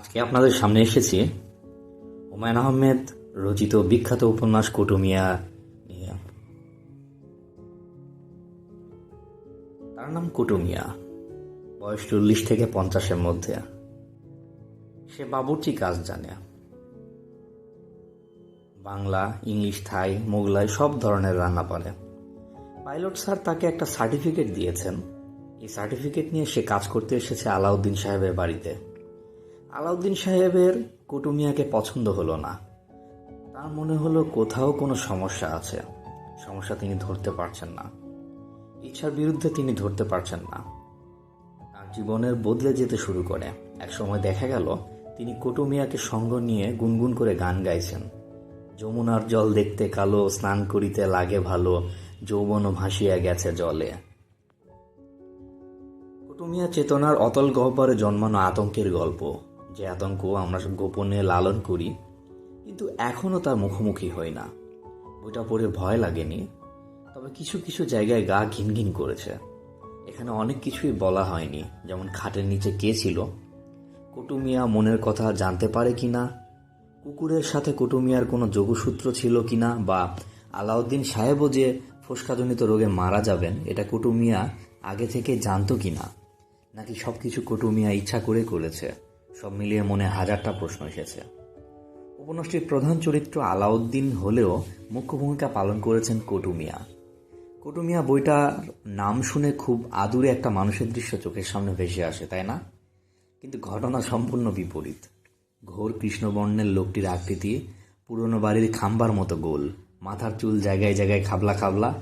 আজকে আপনাদের সামনে এসেছি হুমায়ুন আহমেদ রচিত বিখ্যাত উপন্যাস কুটুমিয়া নিয়ে। তার নাম কুটুমিয়া, বয়স চল্লিশ থেকে পঞ্চাশের মধ্যে। সে বাবুর্চি কাজ জানে। বাংলা, ইংলিশ, থাই, মোগলাই সব ধরনের রান্না পারে। পাইলট স্যার তাকে একটা সার্টিফিকেট দিয়েছেন। এই সার্টিফিকেট নিয়ে সে কাজ করতে এসেছে আলাউদ্দিন সাহেবের বাড়িতে। আলাউদ্দিন সাহেবের কুটুমিয়াকে পছন্দ হলো না। তার মনে হলো কোথাও কোনো সমস্যা আছে। সমস্যা তিনি ধরতে পারছেন না। ইচ্ছার বিরুদ্ধে তিনি ধরতে পারছেন না। তার জীবনের বদলে যেতে শুরু করে। একসময় দেখা গেল, তিনি কুটুমিয়াকে সঙ্গ নিয়ে গুনগুন করে গান গাইছেন। যমুনার জল দেখতে কালো, স্নান করিতে লাগে ভালো যৌবনও ভাসিয়া গেছে জলে। কুটুমিয়া চেতনার অতল গহ্বরে জন্মানো আতঙ্কের গল্প। যে আতঙ্ক আমরা গোপনে লালন করি, কিন্তু এখনও তার মুখোমুখি হই না। বইটা পড়ে ভয় লাগেনি, তবে কিছু কিছু জায়গায় গা ঘিনঘিন করেছে। এখানে অনেক কিছুই বলা হয়নি, যেমন খাটের নিচে কে ছিল কুটুমিয়া মনের কথা জানতে পারে কি না কুকুরের সাথে কুটুমিয়ার কোনো যোগসূত্র ছিল কি না বা আলাউদ্দিন সাহেবও যে ফোসকাজনিত রোগে মারা যাবেন, এটা কুটুমিয়া আগে থেকে জানতো কি না নাকি সব কিছু কুটুমিয়া ইচ্ছা করে করেছে। সব মিলিয়ে মনে হাজারটা প্রশ্ন এসেছে। উপন্যাসটির প্রধান চরিত্র আলাউদ্দিন হলেও মুখ্য ভূমিকা পালন করেছেন কুটুমিয়া কুটুমিয়া বইটার নাম শুনে খুব আদুরে একটা মানুষের দৃশ্য চোখের সামনে ভেসে আসে, তাই না? কিন্তু ঘটনা সম্পূর্ণ বিপরীত। ঘোর কৃষ্ণবর্ণের লোকটির আকৃতি, পুরনো বাড়ির খাম্বার মতো গোল, মাথার চুল জায়গায় জায়গায় খাবলা খাবলা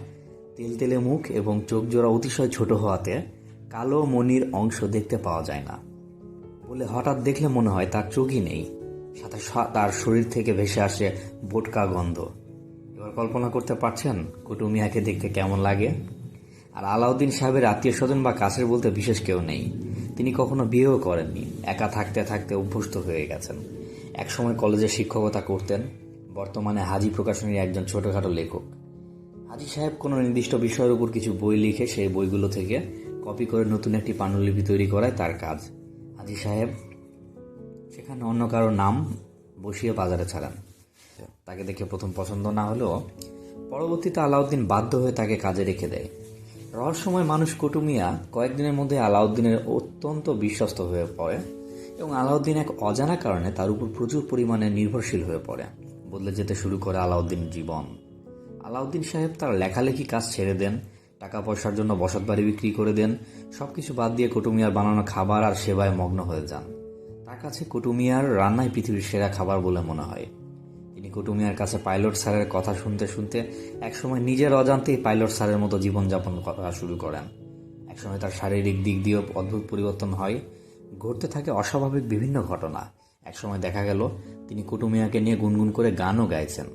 তেলতেলে মুখ এবং চোখ জোড়া অতিশয় ছোট হওয়াতে কালো মনির অংশ দেখতে পাওয়া যায় না। বলে হঠাৎ দেখলে মনে হয় তার চোখই নেই। সাথে তার শরীর থেকে ভেসে আসে বোটকা গন্ধ। এবার কল্পনা করতে পারছেন কুটুমিয়াকে দেখতে কেমন লাগে? আর আলাউদ্দিন সাহেবের আত্মীয় স্বজন বা কাছের বলতে বিশেষ কেউ নেই। তিনি কখনো বিয়েও করেননি, একা থাকতে থাকতে অভ্যস্ত হয়ে গেছেন। একসময় কলেজে শিক্ষকতা করতেন, বর্তমানে হাজি প্রকাশনীর একজন ছোটখাটো লেখক। হাজি সাহেব কোনো নির্দিষ্ট বিষয়ের উপর কিছু বই লিখে সেই বইগুলো থেকে কপি করে নতুন একটি পাণ্ডুলিপি তৈরি করায় তার কাজ। হাজি সাহেব, সেখানে অন্য কারও নাম বসিয়ে বাজারে ছাড়ান। তাকে দেখে প্রথম পছন্দ না হলেও পরবর্তীতে আলাউদ্দিন বাধ্য হয়ে তাকে কাজে রেখে দেয়। রহস্যময় মানুষ কুটুমিয়া কয়েকদিনের মধ্যে আলাউদ্দিনের অত্যন্ত বিশ্বস্ত হয়ে পড়ে এবং আলাউদ্দিন এক অজানা কারণে তার উপর প্রচুর পরিমাণে নির্ভরশীল হয়ে পড়ে। বদলে যেতে শুরু করে আলাউদ্দিন জীবন। আলাউদ্দিন সাহেব তার লেখালেখি কাজ ছেড়ে দেন টাকা পয়সার জন্য বসত বাড়ি বিক্রি করে দেন। সবকিছু বাদ দিয়ে কুটুমিয়ার বানানো খাবার আর সেবায় মগ্ন হয়ে যান। তার কাছে কুটুমিয়ার রান্নাই পৃথিবীর সেরা খাবার বলে মনে হয়। তিনি কুটুমিয়ার কাছে পাইলট স্যারের কথা শুনতে শুনতে একসময় নিজের অজান্তেই পাইলট স্যারের মতো জীবনযাপন করা শুরু করেন। একসময় তার শারীরিক দিক দিয়েও অদ্ভুত পরিবর্তন হয়। ঘটতে থাকে অস্বাভাবিক বিভিন্ন ঘটনা। একসময় দেখা গেল, তিনি কুটুমিয়াকে নিয়ে গুনগুন করে গানও গাইছেন।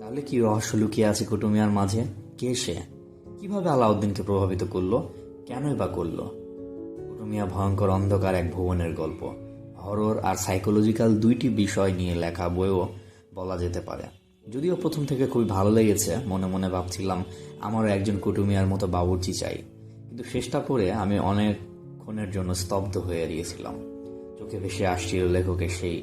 তাহলে কি রহস্য লুকিয়ে আছে কুটুমিয়ার মাঝে? কে সে? কীভাবে আলাউদ্দিনকে প্রভাবিত করল? কেনই বা করল? কুটুমিয়া ভয়ঙ্কর অন্ধকার এক ভুবনের গল্প। হরর আর সাইকোলজিক্যাল দুইটি বিষয় নিয়ে লেখা বইও বলা যেতে পারে। যদিও প্রথম থেকে খুবই ভালো লেগেছে, মনে মনে ভাবছিলাম আমারও একজন কুটুমিয়ার মতো বাবুর্চি চাই। কিন্তু শেষটা পড়ে আমি অনেকক্ষণের জন্য স্তব্ধ হয়ে গিয়েছিলাম চোখে ভেসে আসছিল লেখকের সেই